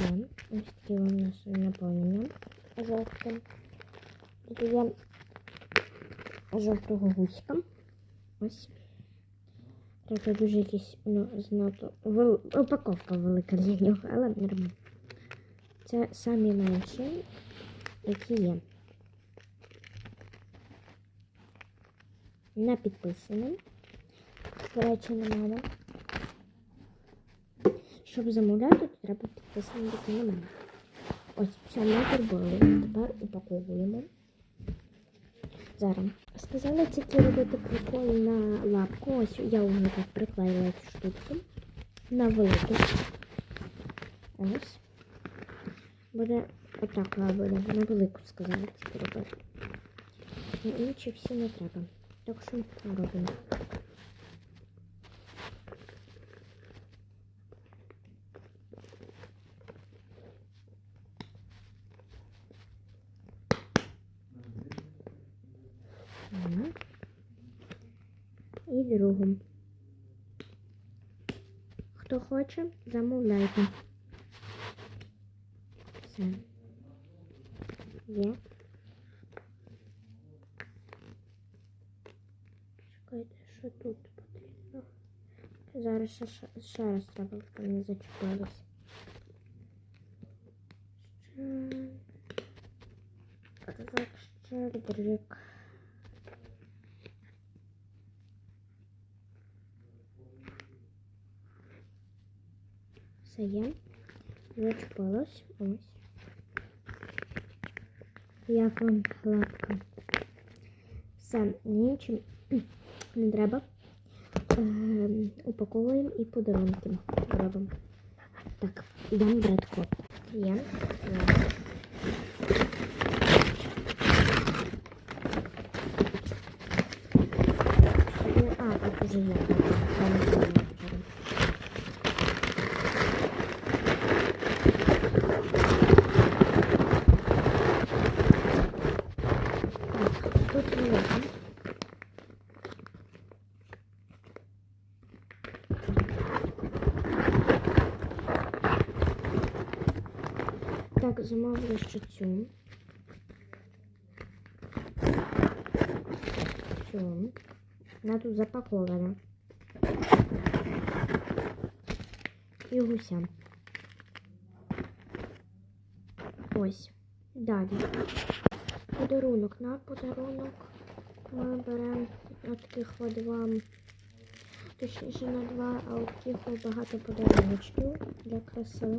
є. Ось такі у нас наповнення жовтим. Тут є жовтого гуська. Ось. Трохи дуже якийсь ну, знато. Вел... Упаковка велика для нього, але нормально. Це самі менші, які є. Не підписані. До речі, не. Щоб замовляти, то треба підписані на мене. Ось, все, ми зробили. Тепер упаковуємо. Зараз. Сказали тільки робити прикол на лапку. Ось я вже так приклеїла цю штучку. На велику. Ось. Буде отак буде. На велику сказали тільки робити. На інші всі не треба. Так що робимо. І другу. Хто хоче, замовляйте. Все. Є. Чекайте, що тут потрібно. Зараз ще, ще, раз треба, щоб не зачепились. Ще. Так, ще дрік. Все є. Зачепилось. Ось. Як вам лапка. Все, нічим не треба. Ем, упаковуємо і подарунки робимо. Так, йдемо брати код. Є. Є. Так, тут є. Так, замовлю ще цю. Цю. Вона тут запакована. І гуся. Ось. Далі. Подарунок. На подарунок ми беремо таких от два. Точніше на два, а от таких багато подаруночків для краси.